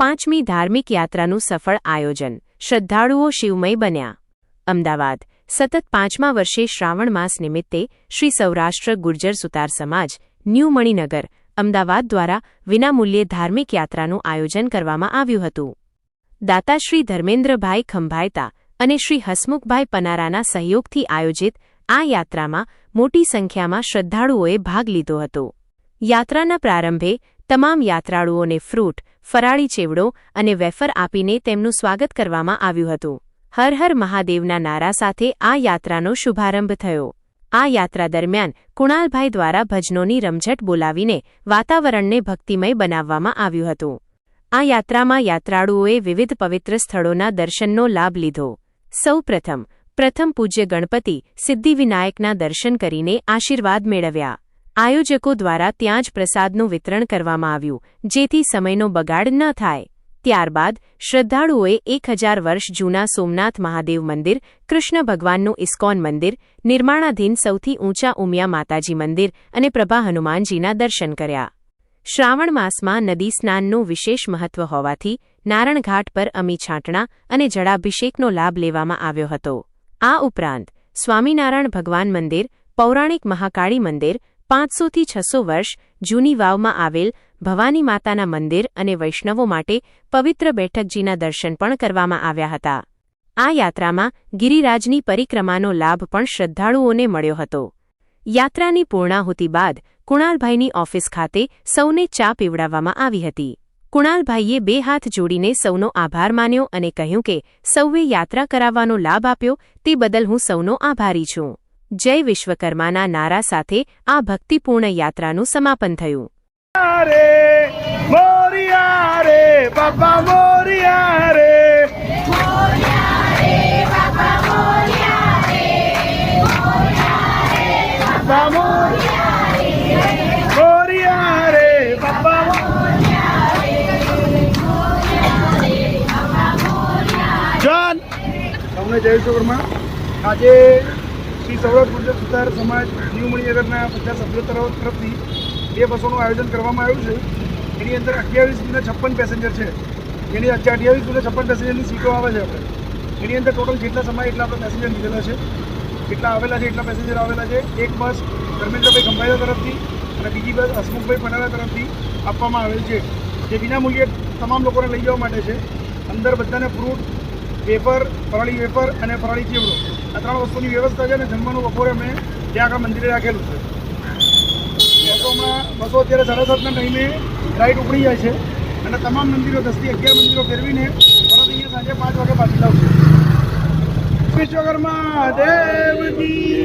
પાંચમી ધાર્મિક યાત્રાનું સફળ આયોજન. શ્રદ્ધાળુઓ શિવમય બન્યા. અમદાવાદ, સતત પાંચમા વર્ષે શ્રાવણ માસ નિમિત્તે શ્રી સૌરાષ્ટ્ર ગુર્જર સુતાર સમાજ, ન્યૂ મણિનગર, અમદાવાદ દ્વારા વિનામૂલ્યે ધાર્મિક યાત્રાનું આયોજન કરવામાં આવ્યું હતું. દાતાશ્રી ધર્મેન્દ્રભાઈ ખંભાયતા અને શ્રી હસમુખભાઈ પનારાના સહયોગથી આયોજિત આ યાત્રામાં મોટી સંખ્યામાં શ્રદ્ધાળુઓએ ભાગ લીધો હતો. યાત્રાના પ્રારંભે તમામ યાત્રાળુઓને ફ્રૂટ, ફરાળી ચેવડો અને વેફર આપીને તેમનું સ્વાગત કરવામાં આવ્યું હતું. હર હર મહાદેવના નારા સાથે આ યાત્રાનો શુભારંભ થયો. આ યાત્રા દરમિયાન કુણાલભાઈ દ્વારા ભજનોની રમઝટ બોલાવીને વાતાવરણને ભક્તિમય બનાવવામાં આવ્યું હતું. આ યાત્રામાં યાત્રાળુઓએ વિવિધ પવિત્ર સ્થળોના દર્શનનો લાભ લીધો. સૌ પ્રથમ પ્રથમ પૂજ્ય ગણપતિ સિદ્ધિવિનાયકના દર્શન કરીને આશીર્વાદ મેળવ્યા. આયોજકો દ્વારા ત્યાં જ પ્રસાદનું વિતરણ કરવામાં આવ્યું, જેથી સમયનો બગાડ ન થાય. ત્યારબાદ, શ્રદ્ધાળુઓએ એક હજાર વર્ષ જૂના સોમનાથ મહાદેવ મંદિર, કૃષ્ણ ભગવાનનું ઇસ્કોન મંદિર, નિર્માણાધીન સૌથી ઊંચા ઉમિયા માતાજી મંદિર અને પ્રભા હનુમાનજીના દર્શન કર્યા. શ્રાવણ માસમાં નદી સ્નાનનું વિશેષ મહત્વ હોવાથી નારણઘાટ પર અમી છાંટણા અને જળાભિષેકનો લાભ લેવામાં આવ્યો હતો. આ ઉપરાંત, સ્વામિનારાયણ ભગવાન મંદિર, પૌરાણિક મહાકાળી મંદિર પાંચસોથી છસો વર્ષ જૂની વાવમાં આવેલ ભવાની માતાના મંદિર અને વૈષ્ણવો માટે પવિત્ર બેઠકજીના દર્શન પણ કરવામાં આવ્યા હતા. આ યાત્રામાં ગિરિરાજની પરિક્રમાનો લાભ પણ શ્રદ્ધાળુઓને મળ્યો હતો. યાત્રાની પૂર્ણાહુતિ બાદ કુણાલભાઈની ઓફિસ ખાતે સૌને ચા પીવડાવવામાં આવી હતી. કુણાલભાઈએ બે હાથ જોડીને સૌનો આભાર માન્યો અને કહ્યું કે, સૌએ યાત્રા કરાવવાનો લાભ આપ્યો, તે બદલ હું સૌનો આભારી છું. જય વિશ્વકર્માના નારા સાથે આ ભક્તિપૂર્ણ યાત્રાનું સમાપન થયું. જય વિશ્વકર્મા. આજે શ્રી સૌરભ ગુર્જર સુધાર સમાજ ન્યૂ મણિનગરના બધા સભ્યો તરફ તરફથી બે બસોનું આયોજન કરવામાં આવ્યું છે. એની અંદર અઠ્યાવીસ ગુને છપ્પન પેસેન્જર છે. એની અઠ્યાવીસ ગુને છપ્પન પેસેન્જરની સીટો આવે છે આપણે. એની અંદર ટોટલ જેટલા સમય એટલા આપણે પેસેન્જર લીધેલા છે. એટલા આવેલા છે, એટલા પેસેન્જર આવેલા છે. એક બસ ધર્મેન્દ્રભાઈ ખંભાઈયા તરફથી અને બીજી બસ હસમુખભાઈ પનારા તરફથી આપવામાં આવેલ છે. જે વિનામૂલ્યે તમામ લોકોને લઈ જવા માટે છે. અંદર બધાને ફ્રૂટ વેફર, ફરાળી વેપર અને ફરાળી ચેવડો. આ ત્રણ વસ્તુની વ્યવસ્થા છે અને જમવાનું બપોરે અમે ત્યાં આગળ મંદિરે રાખેલું છે. બસોમાં બસો અત્યારે સાડા સાતના ટાઈમે રાઈડ ઉપડી જાય છે અને તમામ મંદિરો દસથી અગિયાર મંદિરો ફેરવીને પરત અહીંયા સાંજે પાંચ વાગે પાછી લાવશે વિશ્વકર્મા દેવજી